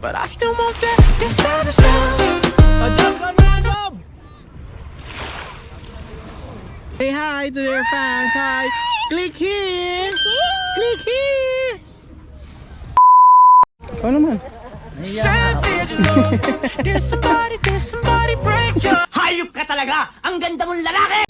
but I still want that. Your savage love. Adob kami, Adob! Say hi to your fans, hi! Click here! Click here! Ano naman? Savage love. Did somebody, did somebody break your Hayop ka talaga! Ang ganda mong lalaki!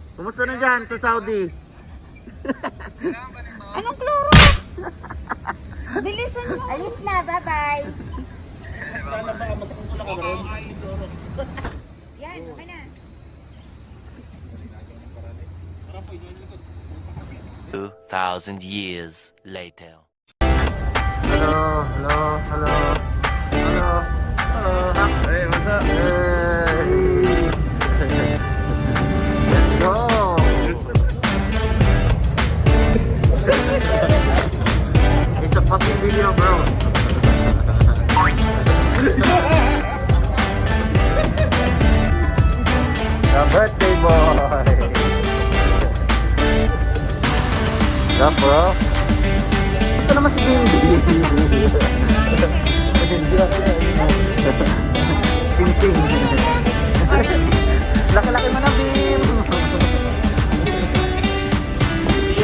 Kumusta na dyan sa Saudi? Anong Clorox? Bilisan mo. Alis na, bye-bye. Yan, okay na. Two thousand years later.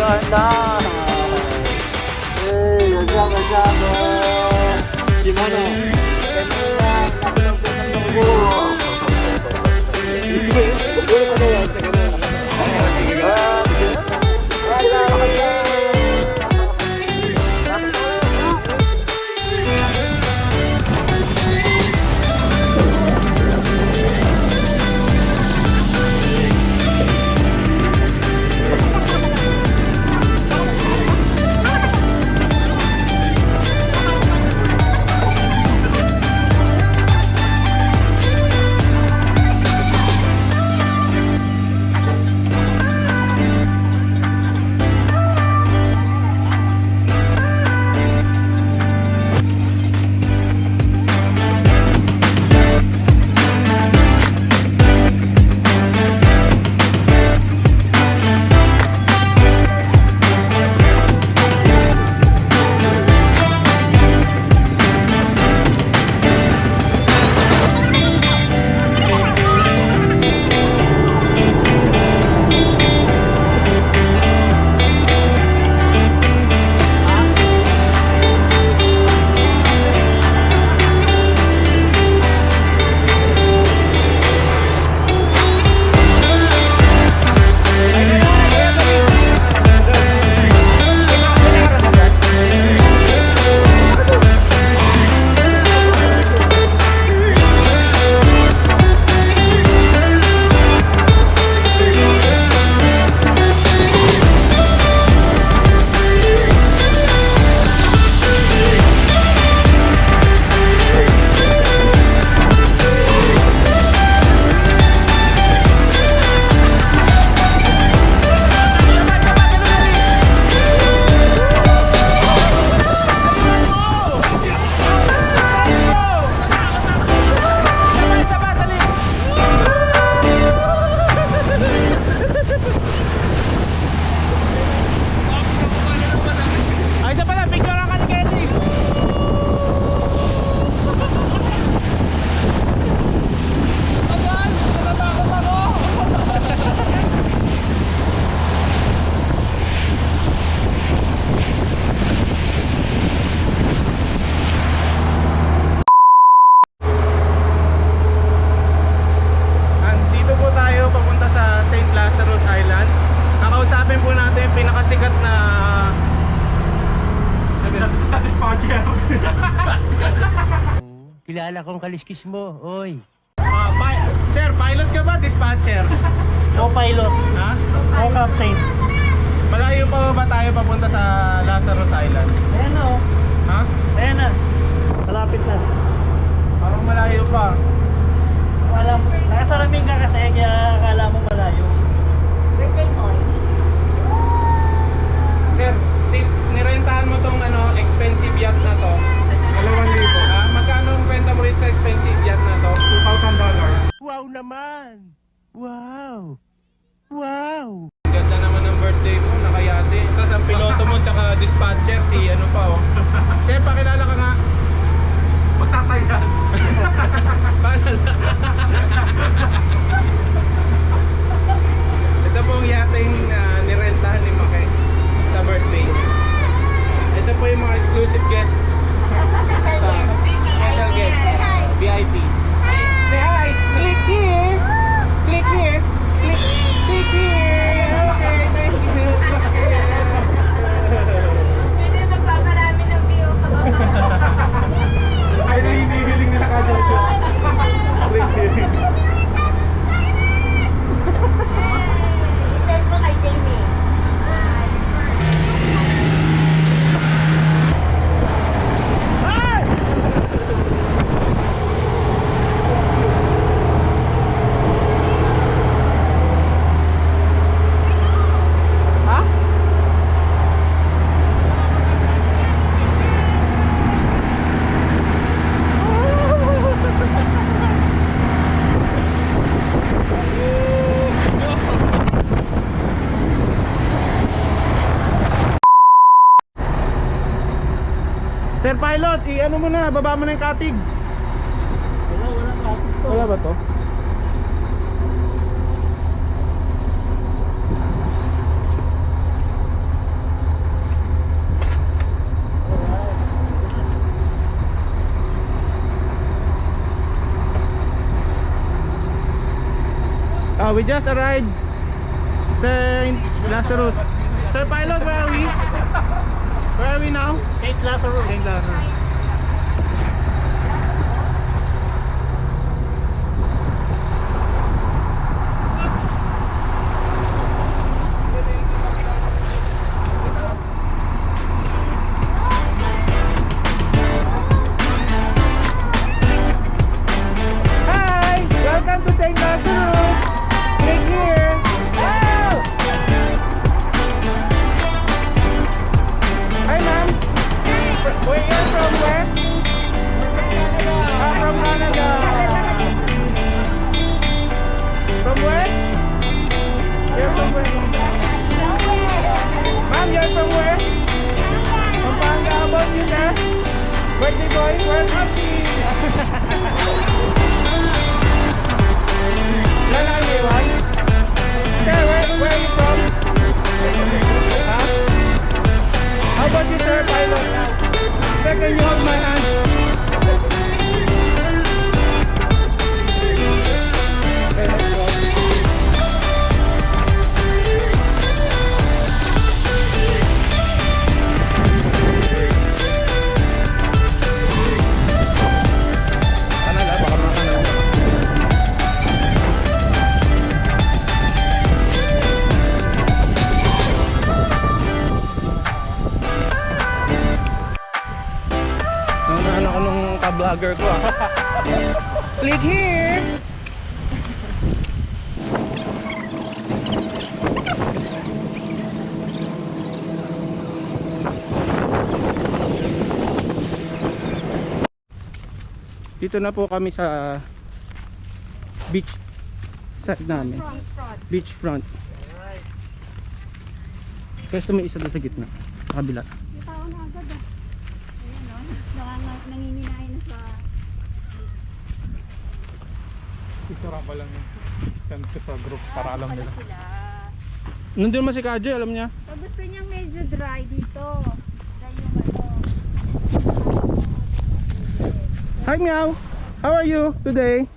Yan na. Hey, gaga, gaga, Si Kilala kong kaliskis mo, oy. Ah, pi- sir, pilot ka ba? Dispatcher? No pilot, Ha? no captain. Malayo pa ba tayo papunta sa Lazarus Island? Ayan na oh. Ha? Ayan na. Malapit na. Parang malayo pa. Alam, nakasalamin ka kasi kaya akala mo malayo. Birthday boy. Sir, since nirentahan mo tong ano, expensive yacht na to, 2,000. Ah, magkano ang kwenta mo rin sa expensive yacht na to? $2,000. Wow naman! Wow! Wow! Ganda naman ng birthday mo, nakayate. Tapos ang piloto mo tsaka dispatcher, si ano pa oh. Sir, pakilala ka nga. Magtatayan. Paano na? Ito po ang yating uh, nirentahan ni Maki sa birthday niya. Ito po yung mga exclusive guests sa special guests, uh, VIP. Say hi! Click here! Click here! Click, click here! Okay, thank you. Hindi magpaparami ng view ko. Ay, hinihiling nila ka dyan siya. Send mo kay Jamie. Ha? Sir I-ano mo na, baba mo na yung katig. Wala, wala traffic to. Wala ba to? Ah, we just arrived Saint Lazarus. Sir Pilot, where are we? Where are we now? St. Lazarus. Saint Lazarus. Sir, can you nung ka-vlogger ko ah. Click here! Dito na po kami sa beach side namin. Beach front. Pwesto may isa doon sa gitna. Sa kabila. May tao na agad ah. Ayan o. Nang, nangininain na sa... Isara ko lang send ko sa group para alam nila. Sila. Nandun man si Kajoy, alam niya. So gusto niya medyo dry dito. Dry yung ano. Hi Meow! How are you today?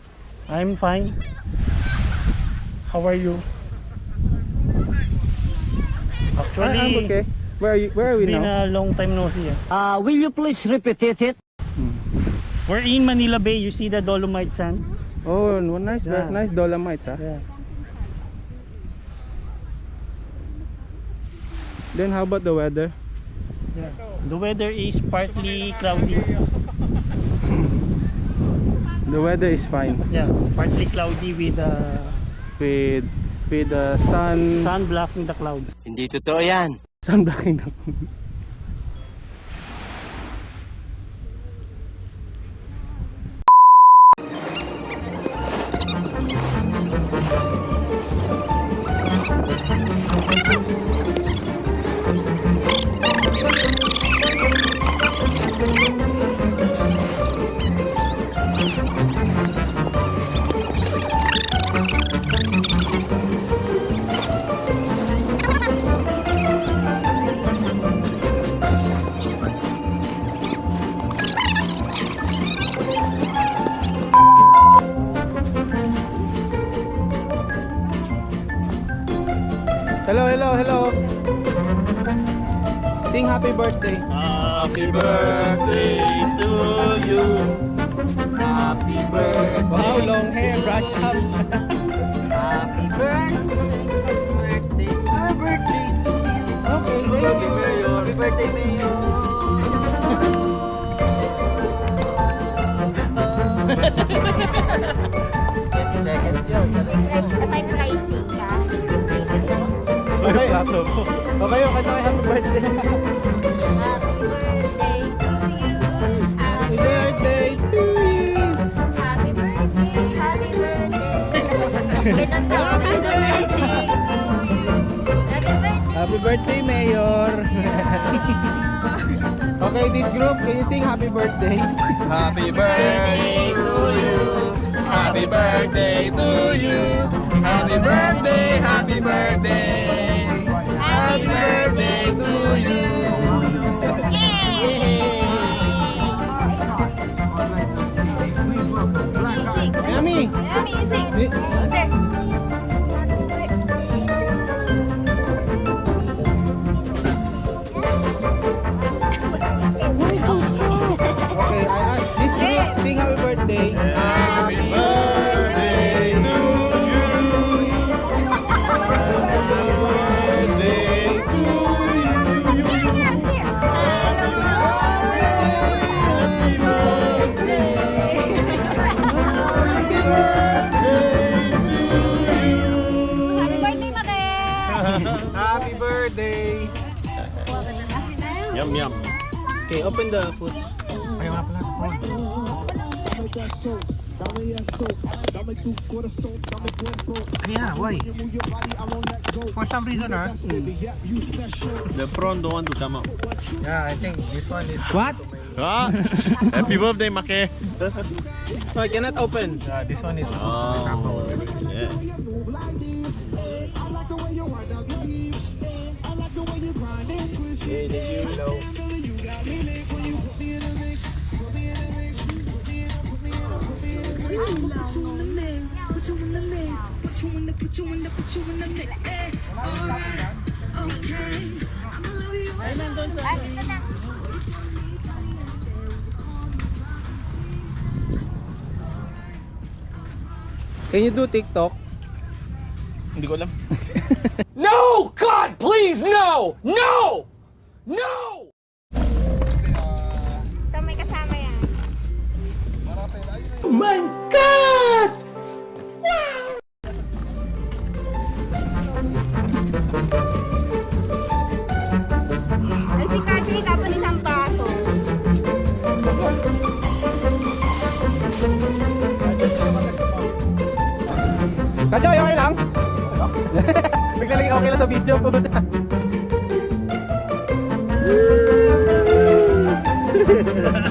I'm fine. How are you? I- I'm Actually, okay. Where are, you, where are we It's been now? a long time no see. ah. Uh, will you please repeat it? We're in Manila Bay. You see the Dolomite sand? Oh, no, nice, Yeah. nice Dolomites, ah. Yeah. Then how about the weather? yeah. The weather is partly cloudy. The weather is fine Yeah, partly cloudy with uh, with with the sun sun blocking the clouds. Hindi totoo yan. sun blocking the Hello, hello, hello. Sing happy birthday. Happy birthday to you. Happy birthday. Wow, long hair, brush up. Happy birthday. Happy birthday to you. Okay, Happy Mayor. Happy birthday, Mayor. May Okay. Plato po. Okay, okay, okay, happy birthday. Happy birthday to you. Happy birthday to you. Happy birthday. To you. Happy birthday. Happy birthday, Mayor. okay, this group, can you sing happy birthday? Happy birthday to you. Happy birthday to you. Happy birthday, happy birthday. Birthday to you. Happy birthday. Yum, yum. Okay, open the food. Ayaw nga pala. Yeah, why? For some reason, ah. The prawn don't want to come out. Yeah, I think this one is. What? Ah, happy birthday, Make. No, I cannot open. Uh, this one is. Oh, yeah. Can you do TikTok? Hindi ko alam. No! God, please, no! No! No! Ito may kasama yan. My God! Ay, si Katri, tapon isang baso. Kachoy, okay lang? Bigla lang okay lang sa video Yeah.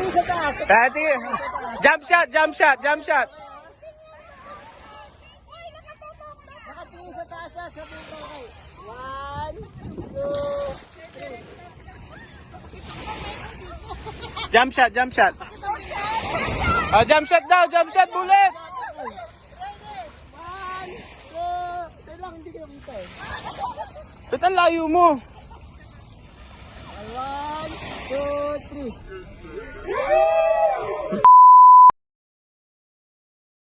Daddy, jump shot, jump shot, jump shot. Nakatingin sa taas ha, sa buko kay. One, two, Jump shot, jump shot. Oh, jump shot daw, jump shot, bullet. one, two. Lang, hindi ko kita eh. Ba't ang layo mo? One, two, three.